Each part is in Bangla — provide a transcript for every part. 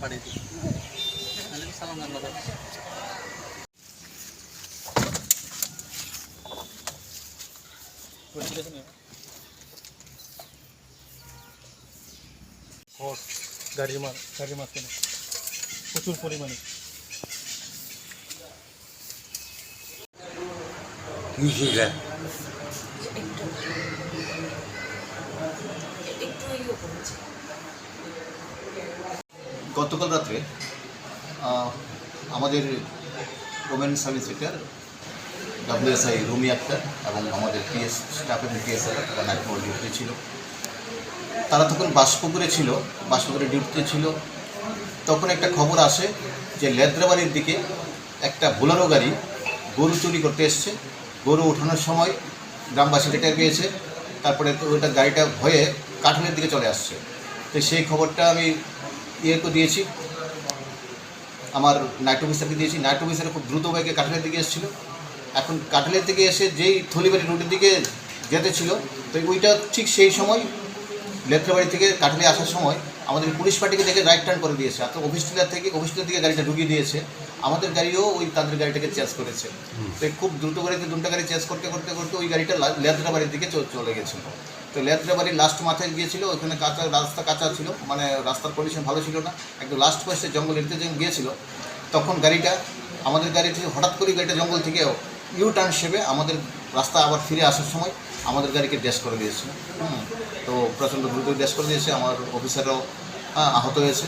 বাড়িতে ওয়ালাইকুম সালাম ধন্যবাদ গাড়ির মার গাড়ির মাঝখানে প্রচুর পরিমাণে। কি সেটা গতকাল রাত্রে আমাদের women sub inspector WSI Rumi Akter এবং আমাদের পিএস স্টাফ এবং পিএসআর তারা ডিউটিতে ছিল। তারা তখন বাসপুকুরে ছিল বাসপুকুরে ডিউটিতে ছিল। তখন একটা খবর আসে যে লেদ্রাবাড়ির দিকে একটা বোলারো গাড়ি গরু চুরি করতে এসছে। গরু ওঠানোর সময় গ্রামবাসী টের পেয়েছে, তারপরে ওইটা গাড়িটা ভয়ে কাঠালের দিকে চলে আসছে। তো সেই খবরটা আমি ইয়েকে দিয়েছি। আমার নাইট অফিসারকে দিয়েছি। নাইট অফিসার খুব দ্রুত বাইকে কাঠালের দিকে এসেছিল। এখন কাঠালের থেকে এসে যেই থলিবাড়ি রুটের দিকে যেতে ছিল, তো ওইটা ঠিক সেই সময় লেত্রাবাড়ি থেকে কাঠালে আসার সময় আমাদের পুলিশ পার্টিকে দেখে রাইট টার্ন করে দিয়েছে। আর অফিস টিলার থেকে অফিস টিলার দিকে গাড়িটা ঢুকিয়ে দিয়েছে। আমাদের গাড়িও ওই তাদের গাড়িটাকে চেঞ্জ করেছে। তো খুব দ্রুত গাড়িতে দুটো গাড়ি চেঞ্জ করতে করতে করতে ওই গাড়িটা লা- লেত্রাবাড়ির দিকে চলে গেছিল। তো লেত্রাবাড়ির লাস্ট মাথায় গিয়েছিল। ওখানে কাঁচা রাস্তা কাঁচা ছিল। মানে রাস্তার কন্ডিশন ভালো ছিল না। একদম লাস্ট পাশে জঙ্গল এরিতে যখন গিয়েছিল, তখন গাড়িটা আমাদের গাড়ি থেকে হঠাৎ করে গাড়িটা জঙ্গল থেকে ইউ টার্ন হিসেবে আমাদের রাস্তা আবার ফিরে আসার সময় আমাদের গাড়িকে ড্যাশ করে দিয়েছে হুম। তো প্রচণ্ড দ্রুত ড্যাশ করে দিয়েছে। আমার অফিসাররাও হ্যাঁ, আহত হয়েছে।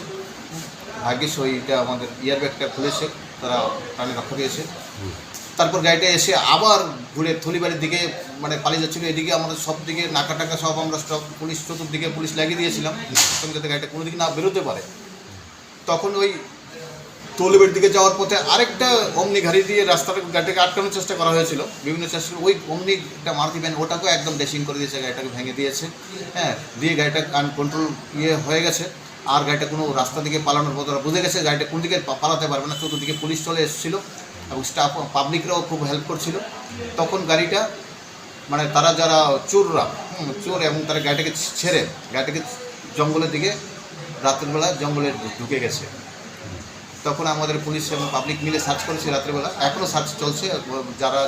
ভাগ্যিস ওইটা আমাদের ইয়ার ব্যাগটা খুলেছে। তারা প্রাণে রক্ষা পেয়েছে। তারপর গাড়িটা এসে আবার ঘুরে থলিবাড়ির দিকে মানে পালিয়ে যাচ্ছিল। এদিকে আমাদের সব দিকে নাকা টাকা সব আমরা স্টক পুলিশ চতুর্দিকে পুলিশ লাগিয়ে দিয়েছিলাম। যাতে গাড়িটা কোনো দিকে না বেরোতে পারে। তখন ওই টলিবের দিকে যাওয়ার পথে আরেকটা অমনি গাড়ি দিয়ে রাস্তাটা গাড়িটাকে আটকানোর চেষ্টা করা হয়েছিল। বিভিন্ন চেষ্টা ওই অমনি একটা মারুতি ভ্যান ওটাকেও একদম ডেসিং করে দিয়েছে, গাড়িটাকে ভেঙে দিয়েছে। হ্যাঁ দিয়ে গাড়িটা আনকন্ট্রোল ইয়ে হয়ে গেছে। আর গাড়িটা কোনো রাস্তা দিকে পালানোর ওরা বুঝে গেছে। গাড়িটা কোন দিকে পালাতে পারবে না। চতুর্দিকে পুলিশ চলে এসেছিল এবং স্টাফ পাবলিকরাও খুব হেল্প করছিল। তখন গাড়িটা মানে তারা যারা চোররা চোর এবং তারা গাড়িটাকে ছেড়ে, গাড়িটাকে জঙ্গলের দিকে রাত্রিবেলা জঙ্গলে ঢুকে গেছে। তখন আমাদের পুলিশ এবং পাবলিক মিলে সার্চ করেছে রাত্রেবেলা। এখনও সার্চ চলছে, যারা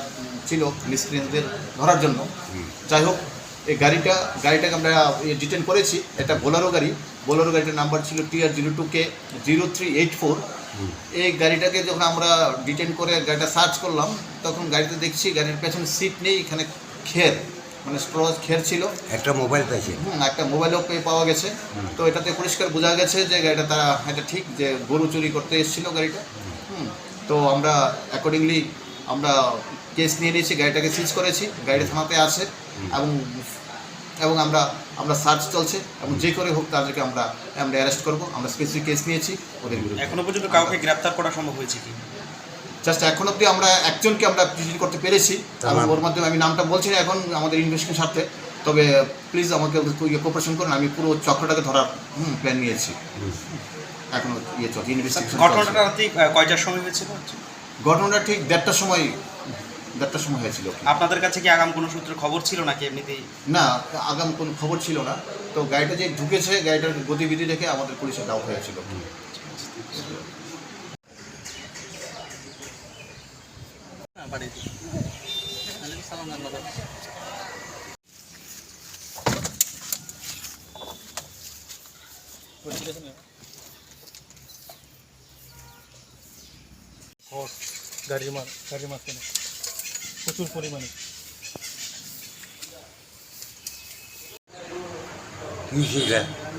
ছিল মিসক্রিয়েন্টদের ধরার জন্য। যাই হোক, এই গাড়িটা, গাড়িটাকে আমরা ডিটেন করেছি। এটা বোলারো গাড়ি। বোলারো গাড়িটার নাম্বার ছিল TR zero two K zero three eight four এই গাড়িটাকে যখন আমরা ডিটেন করে গাড়িটা সার্চ করলাম, তখন গাড়িতে দেখছি গাড়ির পেছনে সিট নেই, এখানে খের। মানে স্ট্রজ খের ছিল। একটা মোবাইল পাইছে। হুম, একটা মোবাইলও পেয়ে পাওয়া গেছে। তো এটাতে পরিষ্কার বোঝা গেছে যে গাড়িটা তারা এটা ঠিক যে গরু চুরি করতে এসেছিল গাড়িটা। হুম তো আমরা অ্যাকর্ডিংলি আমরা কেস নিয়ে নিয়েছি গাড়িটাকে সিজ করেছি গাড়ি থানাতে আছে এবং এবং আমরা আমরা সার্চ চলছে এবং যে করে হোক তাদেরকে আমরা আমরা অ্যারেস্ট করব। আমরা স্পেসিফিক কেস নিয়েছি ওদের বিরুদ্ধে। এখনও পর্যন্ত কাউকে গ্রেপ্তার করা সম্ভব হয়েছে কি? জাস্ট এখন অবধি আমরা একজনকে আমরা প্রিজিট করতে পেরেছি। এবং ওর মাধ্যমে আমি নামটা বলছি না এখন আমাদের ইনভেস্টিগেশন স্বার্থে তবে প্লিজ আমাকে কোপারেশন করুন আমি পুরো চক্রটাকে ধরার হুম প্ল্যান নিয়েছি। এখনও ইয়ে চলছে ইনভেস্টিগেশন ঘটনাটা আহ, কয়টার সময় হয়েছিল? ঘটনাটা ঠিক দেড়টার সময় দেড়টার সময় হয়েছিল। আপনাদের কাছে কি আগাম কোনো সূত্রে খবর ছিল নাকি এমনিতেই? না আগাম কোনো খবর ছিল না। তো গাড়িটা যে ঢুকেছে গাড়িটার গতিবিধি দেখে আমাদের পুলিশের ডাউট হয়েছিল। বাড়িতে ওয়ালাইকুম সালাম ধন্যবাদ হট গাড়ির মার গাড়ির মাঝখানে প্রচুর পরিমাণে কি সেটা একটু